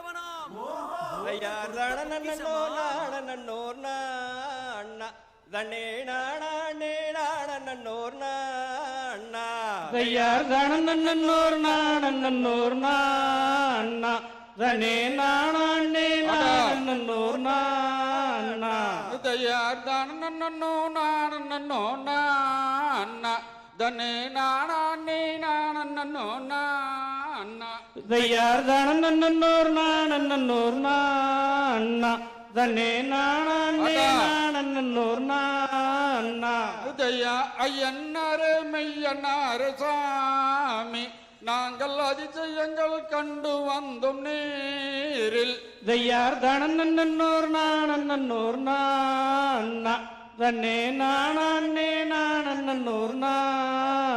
கொண்டவனாம். ஐயார் நன்னோ நாணன்னோர் அண்ணா. தன்னே நாணே நாணன்னோர் அண்ணா. தையார் தானன்னோர் நானன்னோர் அண்ணா. தனே நானே நானன்னோர் அண்ணா. தையார் தானன்னோ நானன்னோ நான்ன தன்னே நானே நானன்னோ நான்ன தையார் தானன்னோர் நானன்னோர் அண்ணா தனே நானே நானன்னோர் அண்ணா உதயா ஐயன்னாரே மெய்யன்னாரே சாமி. நாங்கள் அதிசயங்கள் கண்டு வந்தோம் நேரில். தையார் தானன்னோர் நானன்னோர் அண்ணா தன்னே நானே நானன்னோர்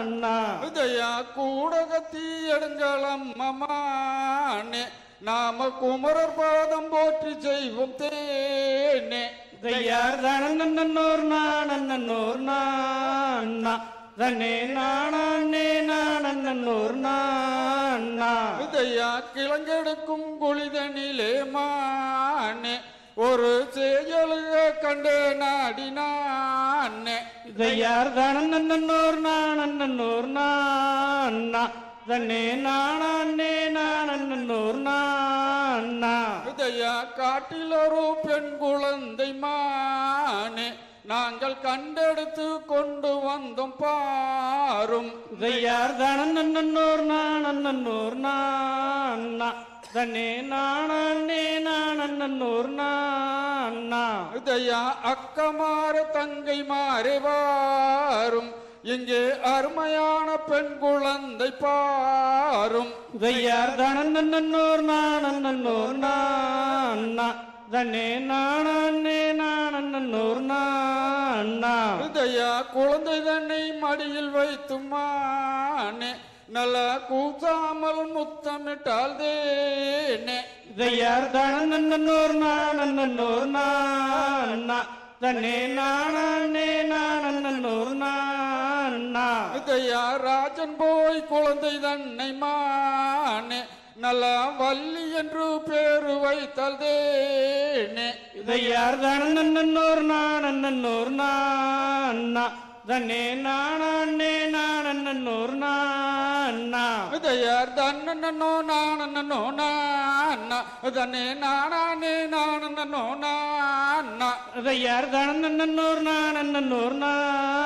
அண்ணா. உதயா கூடகத்தி எடுங்களம் மமானே நாம குமரர் பாதம் போற்றி செய்வோம் தேனே. தையார் தானன்னோர் நானன்னோர் அண்ணா தன்னே நானே நானன்னோர் அண்ணா உதயா கிழங்கெடுக்கும் குளிதனிலே மானே ஒரு செயலுக கண்டு நாடினானே. தையார் தானன்னோர் நானன்னோர் அண்ணா தன்னே நானே நானன்னோர் அண்ணா இதையா காட்டில் ஒரு பெண் குழந்தை மானே நாங்கள் கண்டெடுத்து கொண்டு வந்தோம் பாரும் தையார் தானன்னோர் நானன்னோர் அண்ணா தன்னே நானே நானன்னோர் அண்ணா உதயா அக்கமார தங்கை மாறே வாரும் இங்கே அருமையான பெண் குழந்தை பாரும். தையார் தானன்னோர் நானன்னோர் அண்ணா தன்னே நானே நானன்னோர் அண்ணா. உதயா குழந்தை தன்னை மடியில் வைத்து மானே நல்ல கூசாமல் முத்தமிட்டால் தேனே. தையார் தானன்னோர் நானன்னோர் அண்ணா. தன்னே நானே நானன்னோர் அண்ணா. உதயா ராஜன் போய் குழந்தை தன்னை மானே நல்ல வள்ளி என்று பேரு வைத்தால் தேனே தையார் தானன்னோர் நானன்னோர் அண்ணா. தன்னே நானே நானன்னோர் அண்ணா. உதயார் தன்னோ நானோ நான்னா தன்னே நானே நானோ நான்னா தையார் தானன்னோர் நானன்னோர் அண்ணா தன்னே நானே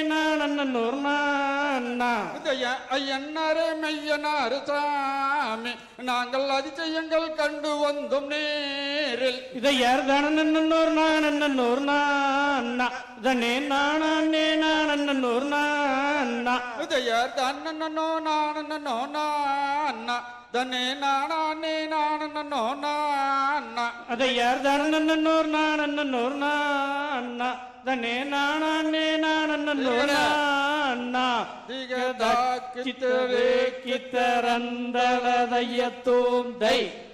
நானன்னோர் அண்ணா உதயா ஐயன்னாரே மெய்யனாரு சாமி. நாங்கள் அதிசயங்கள் கண்டு வந்தோம் நேரில். இதையார் தானன்னோர் நானன்னோர் அண்ணா தன்னே நானே நானன்னோர் அண்ணா உதயார் தன்னோ நானோ நான்னா தன்னே நானே நானோ நான்னா அதையார் தானன்னோர் நானன்னோர் அண்ணா தன்னே நானே நானன்னோர் அண்ணா திகதா கித்தரே கித்தரந்தளதையத்தோம் தை.